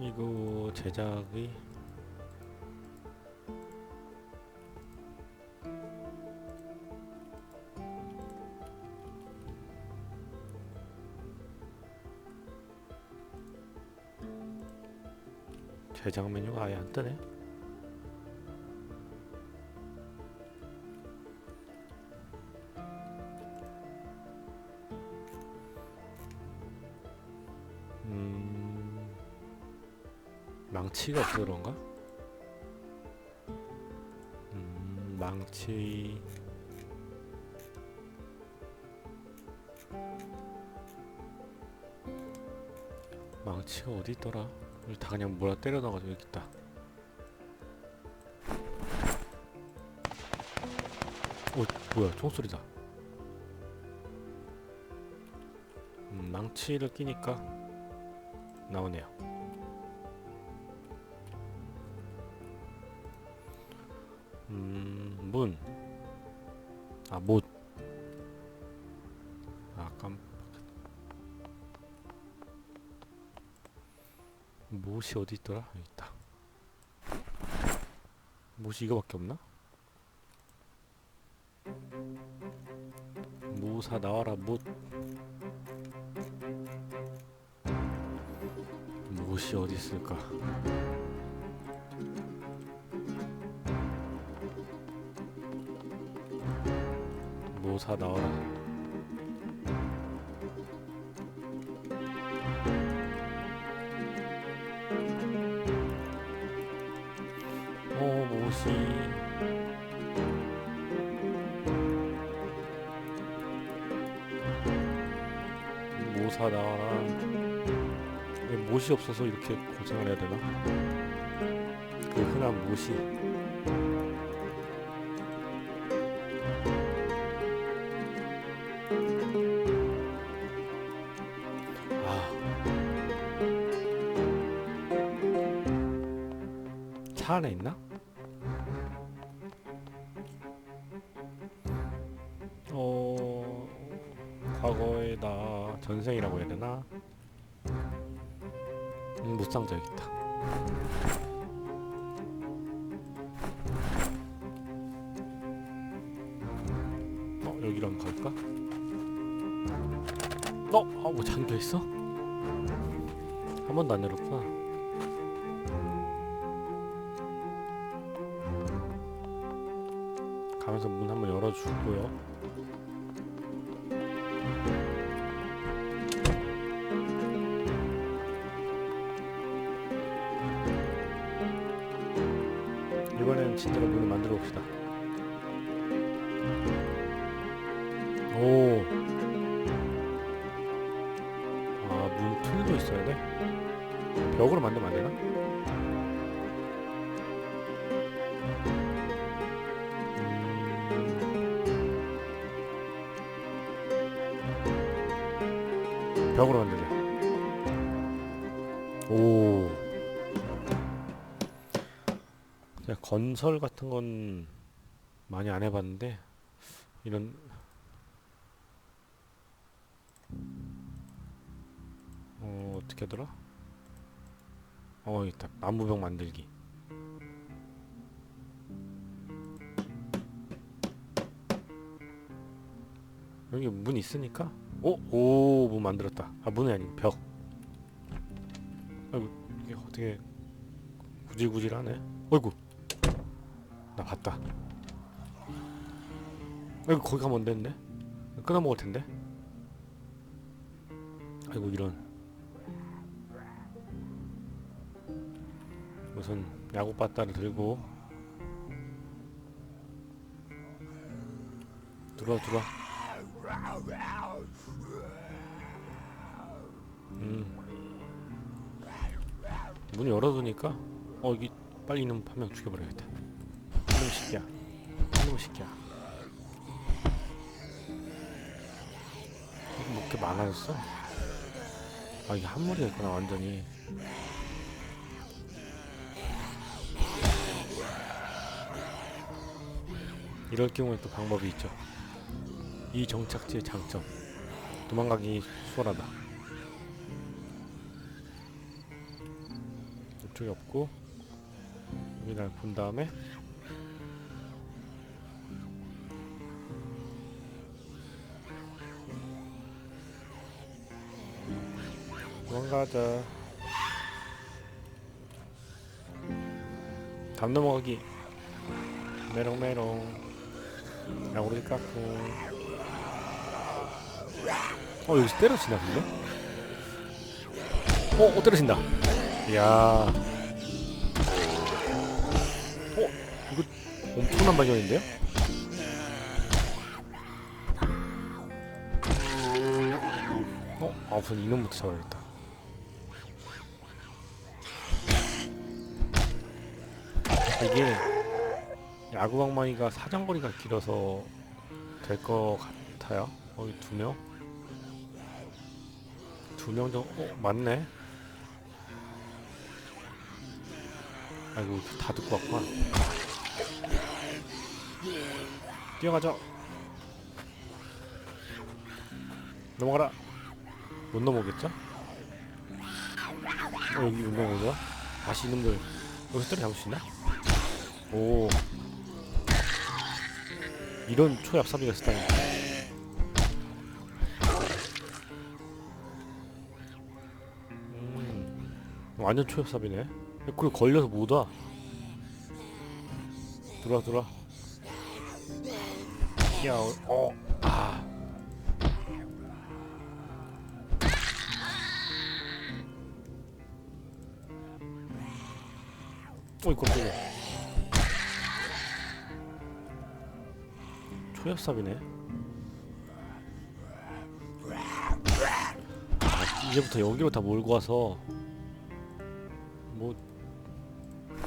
이거 제작이 제작 메뉴가 아예 안 뜨네. 망치가 없어 그런가? 음, 망치. 망치가 어디 있더라? 다 그냥 몰아 때려 넣어가지고 여기 있다. 어, 뭐야? 총소리다. 음, 망치를 끼니까 나오네요. 문. 아, 못. 아, 깜. 못이 어디 있더라? 여기 있다. 못이 이거밖에 없나? 무사 나와라 못. 못이 어디 있을까? 모사 나와라. 어, 못이. 모사 나와라. 왜 못이 없어서 이렇게 고생을 해야 되나? 그 흔한 못이. 과거에 나 전생이라고 해야 되나? 음, 무쌍자 여기 있다. 어, 여기로 한번 갈까? 어? 아, 뭐 잠겨 있어? 한 번도 안 열었구나. 가면서 문 한번 열어주고요. 오. 아, 문 툴도 있어야 돼? 벽으로 만들면 안 되나? 음. 벽으로 만들자. 오. 건설 같은 건 많이 안 해봤는데 이런 어 어떻게 하더라? 어 여기 있다. 나무벽 만들기. 여기 문 있으니까? 오! 오! 문 만들었다. 아 문이 아닌 벽. 아이고 이게 어떻게 구질구질하네? 어이구. 나 봤다. 아이고 거기 가면 안 되는데? 끊어먹을 텐데? 아이고 이런 우선 야구 바따를 들고 들어와 들어와. 음. 문 열어두니까 어 여기 빨리 이놈 한 명 죽여버려야겠다. 이놈 새끼야. 이놈 새끼야. 이렇게 많아졌어? 아 이게 한 무리가 있구나 완전히 이럴 경우에 또 방법이 있죠. 이 정착지의 장점. 도망가기 수월하다. 이쪽에 없고 여기를 본 다음에 도망가자 담 넘어가기 메롱메롱 야구르지 깎고 어 여기서 때려치나 근데? 어, 어 때려친다 이야 어 이거 엄청난 발견인데요? 어? 아 우선 이놈부터 잡아야겠다 이게 야구방망이가 사정거리가 길어서 될 것 같아요. 거기 두명? 두 명 정도? 어 맞네. 아이고 다 듣고 왔구나. 뛰어가자 넘어가라. 못 넘어오겠죠? 어 여기 못 넘어오죠? 다시 이놈들 여기서 때려 잡을 수 있나? 오 이런 초약사비가 있다니. 음 완전 초약사비네. 그리고 걸려서 못와. 들어와 들어와. 야 어, 아. 어이 깜짝이야 초약삽이네 아, 이제부터 여기로 다 몰고 와서 뭐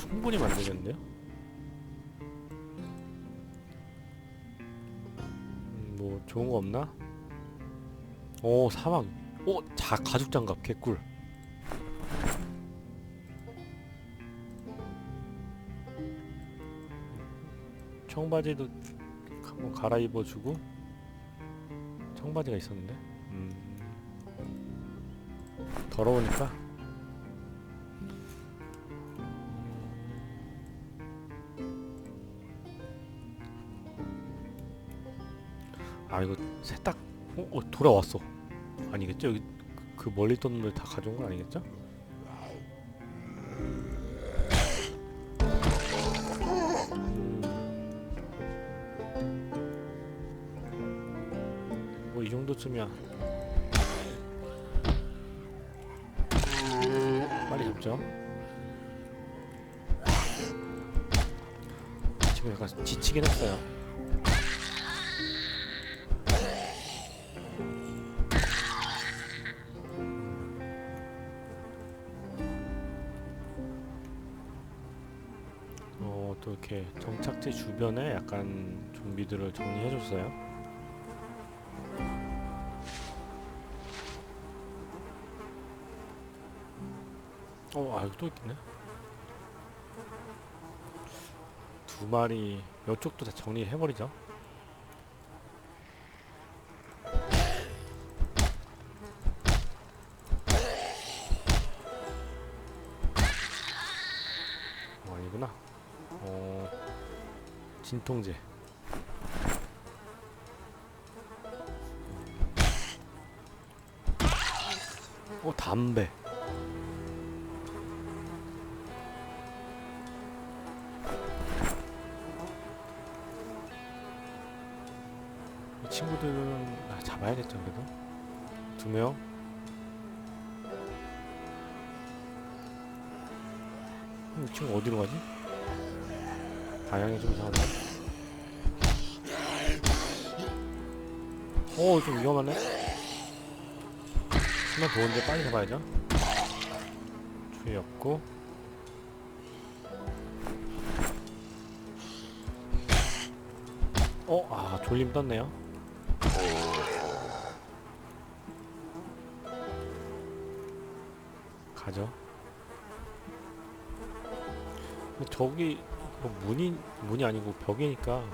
충분히 만들겠는데요? 음, 뭐 좋은 거 없나? 오 사막 오 자 가죽 장갑 개꿀 청바지도 한번 갈아입어주고 청바지가 있었는데? 음. 더러우니까? 아 이거 세탁 어, 어 돌아왔어. 아니겠죠? 여기 그- 그 멀리 있던 놈들 다 가져온 건 아니겠죠? 이 정도쯤이야. 빨리 잡죠. 지금 약간 지치긴 했어요. 어, 또 이렇게 정착지 주변에 약간 좀비들을 정리해줬어요. 여기 또 있네. 두 마리, 이쪽도 다 정리해버리죠. 어, 아니구나. 어, 진통제. 어, 담배. 아, 잡아야겠죠, 그래도. 두 명. 음, 이 친구 어디로 가지? 방향이 좀 이상한데? 오, 좀 위험하네? 하나 더운데 빨리 잡아야죠. 주의 없고. 어, 아, 졸림 떴네요. 가죠. 저기 뭐 문이 문이 아니고 벽이니까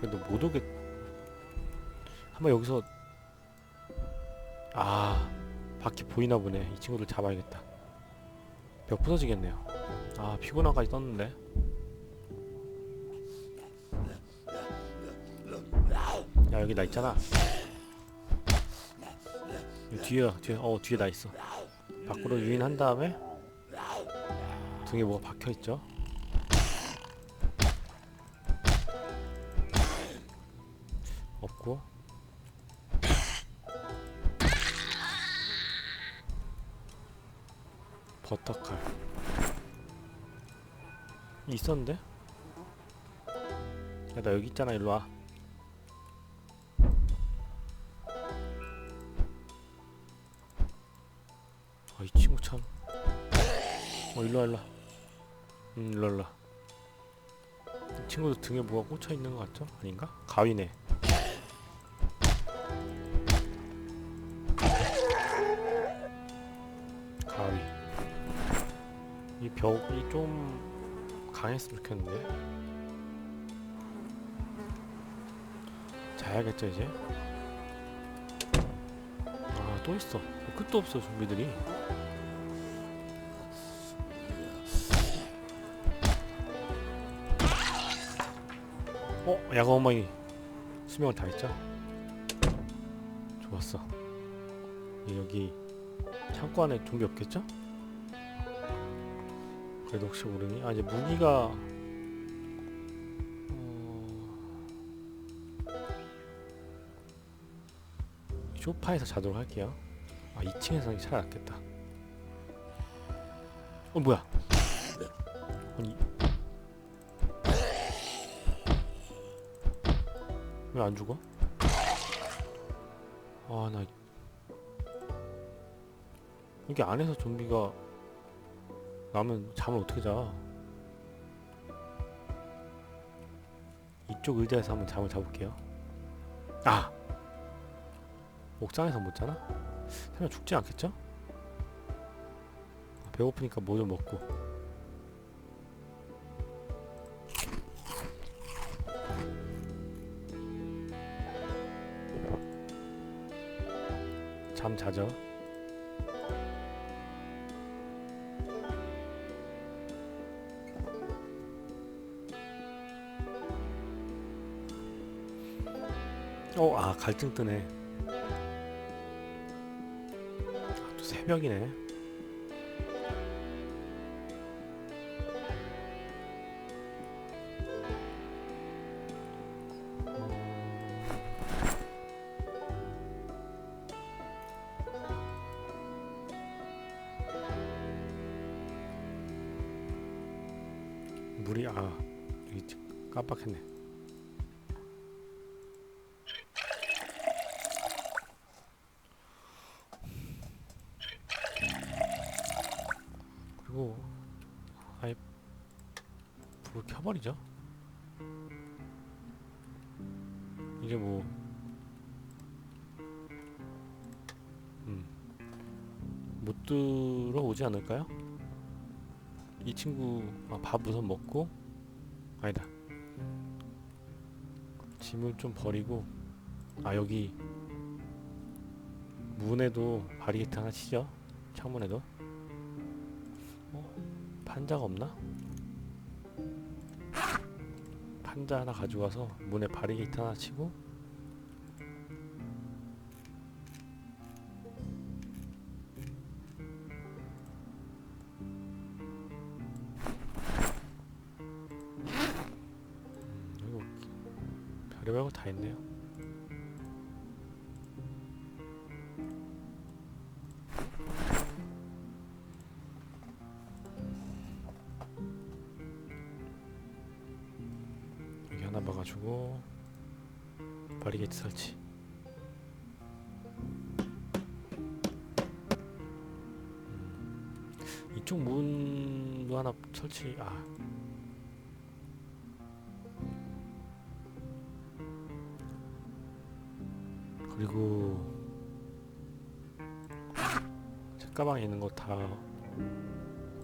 그래도 못 오겠. 한번 여기서 아 바퀴 보이나 보네. 이 친구들 잡아야겠다. 벽 부서지겠네요. 아 피곤한까지 떴는데 야 여기 나 있잖아 뒤에 뒤에 어 뒤에 나 있어 밖으로 유인한 다음에 등에 뭐가 박혀 있죠? 없고. 버터칼. 있었는데? 야 나 여기 있잖아 일로 와 어, 일로 와, 일로 와. 음, 일로 와, 일로 친구도 등에 뭐가 꽂혀 있는 것 같죠? 아닌가? 가위네. 가위. 이 벽이 좀 강했으면 좋겠는데. 자야겠죠, 이제? 아, 또 있어. 끝도 없어, 좀비들이. 어, 야간 어머니 수명을 다 했죠? 좋았어. 예, 여기 창고 안에 좀비 없겠죠? 그래도 혹시 모르니? 아 이제 무기가 어... 쇼파에서 자도록 할게요. 아 2층에서 차라리 낫겠다. 어 뭐야? 왜 안 죽어? 아나 여기 안에서 좀비가 나면 잠을 어떻게 자? 이쪽 의자에서 한번 잠을 자볼게요. 아 옥상에서 못 자나? 설마 죽지 않겠죠? 배고프니까 뭐 좀 먹고 잠 자죠. 어, 아 갈증 뜨네. 아, 또 새벽이네 못 들어오지 않을까요? 이 친구 아, 밥 우선 먹고 아니다 짐을 좀 버리고 아 여기 문에도 바리게이트 하나 치죠 창문에도 어? 판자가 없나? 판자 하나 가져가서 문에 바리게이트 하나 치고 있네요. 여기 하나 봐가지고 바리게이트 설치. 음, 이쪽 문도 하나 설치. 아 제 가방에 있는 거 다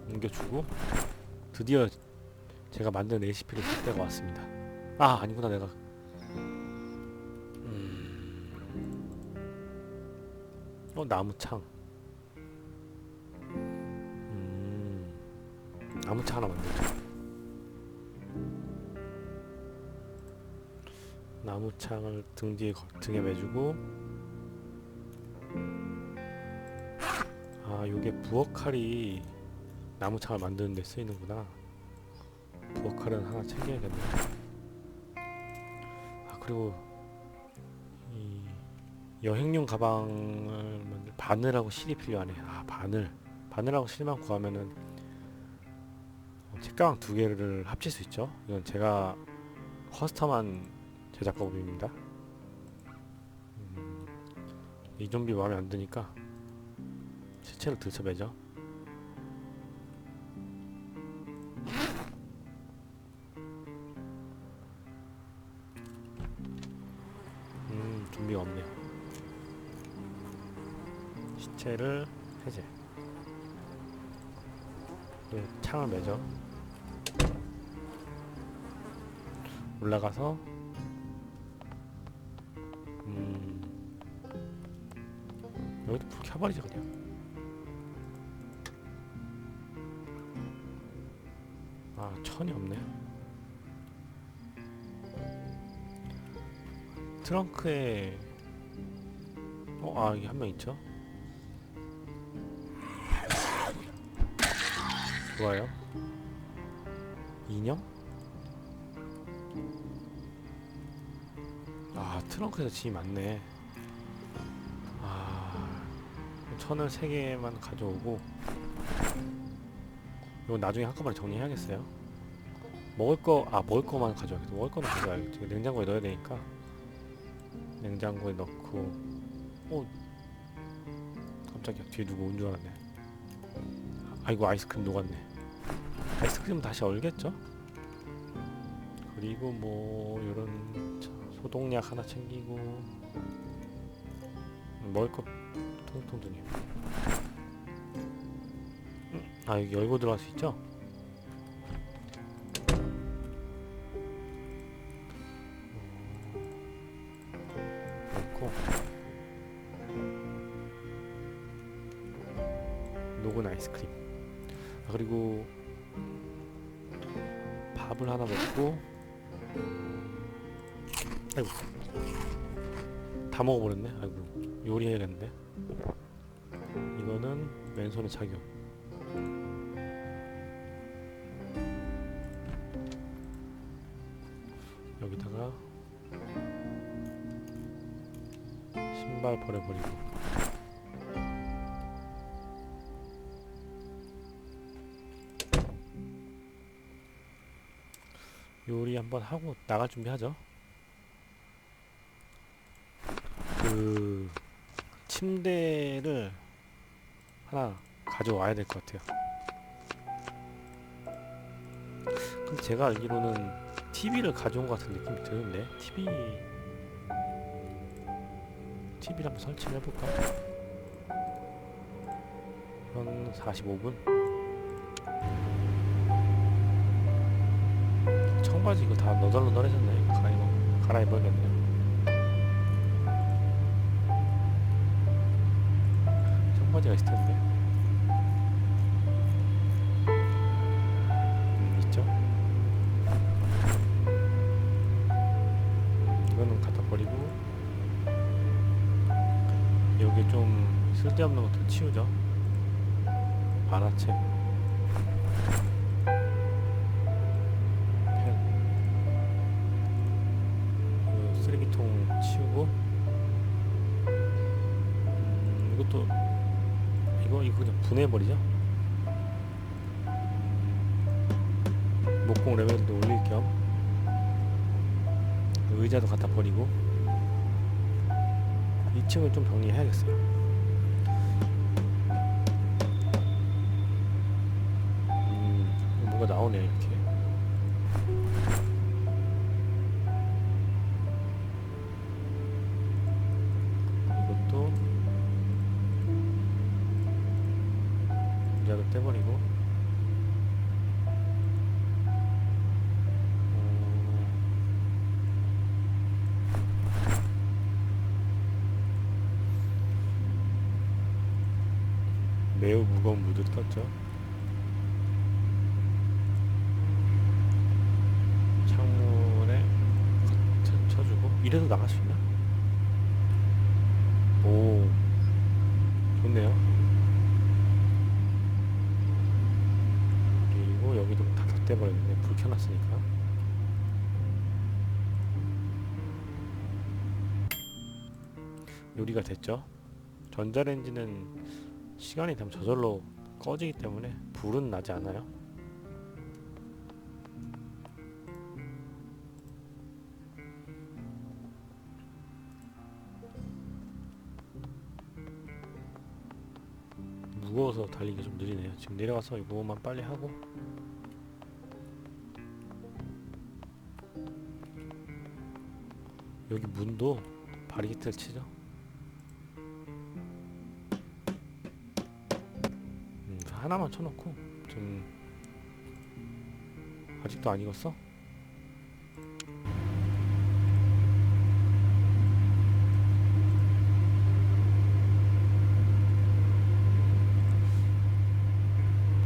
옮겨주고 드디어 제가 만든 레시피를 쓸 때가 왔습니다. 아 아니구나 내가 음... 어 나무창 음... 나무차 하나 만들죠. 나무창을 등 뒤에 거- 등에 매주고 아 요게 부엌칼이 나무창을 만드는 데 쓰이는구나. 부엌칼은 하나 챙겨야겠네. 아 그리고 이 여행용 가방을 만들 바늘하고 실이 필요하네. 아 바늘. 바늘하고 실만 구하면은 어, 책가방 두 개를 합칠 수 있죠? 이건 제가 커스텀한 제작 법입니다. 음, 이 좀비 마음에 안 드니까 시체를 들쳐매죠. 음 좀비가 없네요. 시체를 해제. 또 창을 매죠. 올라가서 음 여기도 불 켜버리자 그냥 천이 없네 트렁크에 어아 여기 한명 있죠? 좋아요. 인형? 아 트렁크에서 짐이 많네. 아 천을 세 개만 가져오고 이거 나중에 한꺼번에 정리해야겠어요 먹을 거 아 먹을 거만 가져와야겠다 먹을 거는 가져와야겠지 냉장고에 넣어야 되니까. 냉장고에 넣고. 어 깜짝이야. 뒤에 누구 온 줄 알았네. 아이고 아이스크림 녹았네. 아이스크림 다시 얼겠죠? 그리고 뭐 요런 자, 소독약 하나 챙기고. 먹을 거 통통 두네 아 여기 열고 들어갈 수 있죠? 넣고 녹은 아이스크림. 아, 그리고 밥을 하나 먹고 아이고 다 먹어버렸네. 아이고 요리해야겠는데. 이거는 맨손에 착용 한번 하고 나갈 준비하죠 그 침대를 하나 가져와야 될 것 같아요 근데 제가 알기로는 TV를 가져온 것 같은 느낌이 드는데 TV TV를 한번 설치를 해볼까? 한 45분? 청바지 이거 다 너덜너덜해졌네. 이거 갈아입어, 갈아입어야겠네요. 청바지가 있을 텐데. 음, 있죠? 음, 이거는 갖다 버리고 여기 좀 쓸데없는 것들 치우죠. 만화책 그냥 분해버리죠 목공 레벨도 올릴 겸 의자도 갖다 버리고 2층을 좀 정리해야겠어요. 음, 뭐가 나오네 이렇게. 계약은 떼버리고. 매우 무거운 무드 떴죠. 창문에 쳐주고. 이래서 나갈 수 있나? 오. 켜놨으니까 요리가 됐죠? 전자레인지는 시간이 되면 저절로 꺼지기 때문에 불은 나지 않아요? 무거워서 달리기 좀 느리네요. 지금 내려가서 이거만 빨리 하고 여기 문도 바리게이트를 치죠. 음, 하나만 쳐놓고 좀 아직도 안 익었어?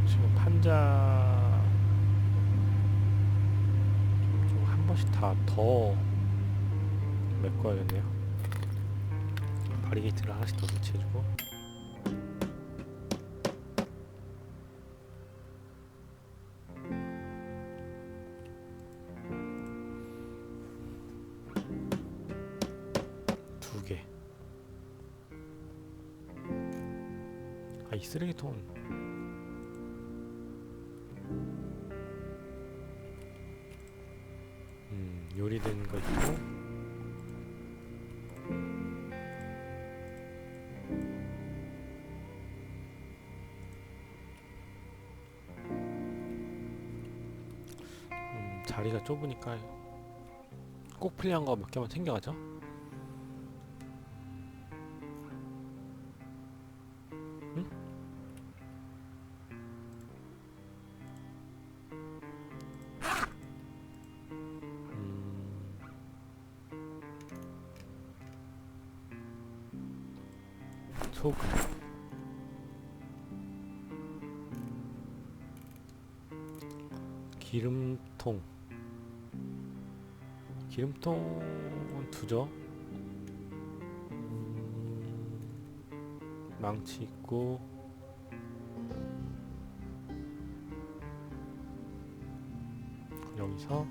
지금 판자 좀 한 번씩 다더 메꿔야겠네요. 바리게이트를 하나씩 더 설치해주고 두 개. 아이 쓰레기통 자리가 좁으니까 꼭 필요한 거 몇 개만 챙겨가죠. 여기서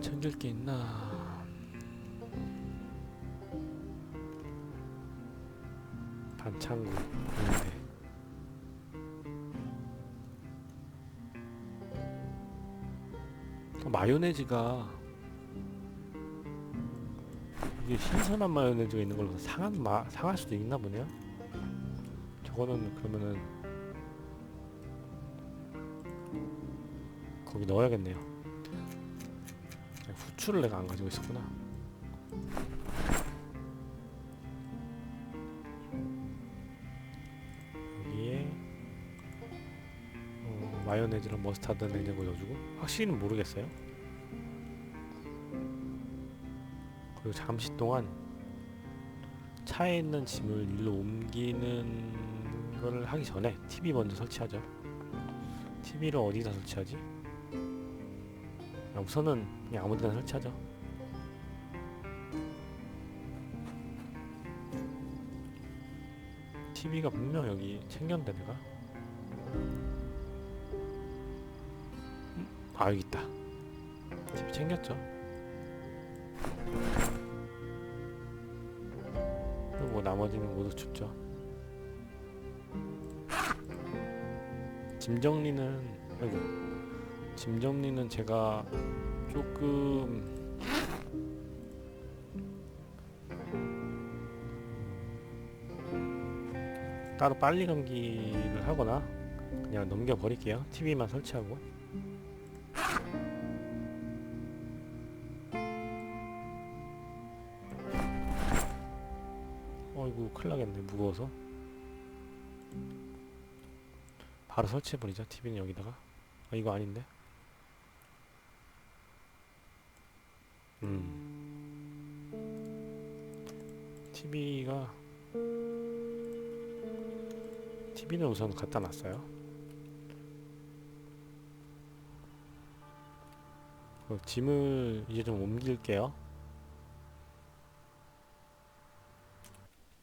챙길 게 있나? 반창고 공대 어, 마요네즈가 이게 신선한 마요네즈가 있는 걸로 상한 마, 상할 수도 있나 보네요. 저거는 그러면은 거기 넣어야겠네요. 후추를 내가 안 가지고 있었구나. 여기에 어, 마요네즈랑 머스타드 냉장고 넣어주고 확실히는 모르겠어요. 그리고 잠시 동안 차에 있는 짐을 일로 옮기는 거를 하기 전에 TV 먼저 설치하죠. TV를 어디다 설치하지? 아, 우선은 그냥 아무 데나 설치하죠. TV가 분명 여기 챙겼는데 내가 음? 아 여기 있다. TV 챙겼죠. 그리고 나머지는 모두 춥죠. 짐 정리는 아이고 짐 정리는 제가 조금 따로 빨리 감기를 하거나 그냥 넘겨 버릴게요. TV만 설치하고. 어이구 큰일 나겠네 무거워서 바로 설치해버리자 TV는 여기다가 아 이거 아닌데 음. TV가 TV는 우선 갖다 놨어요. 그 짐을 이제 좀 옮길게요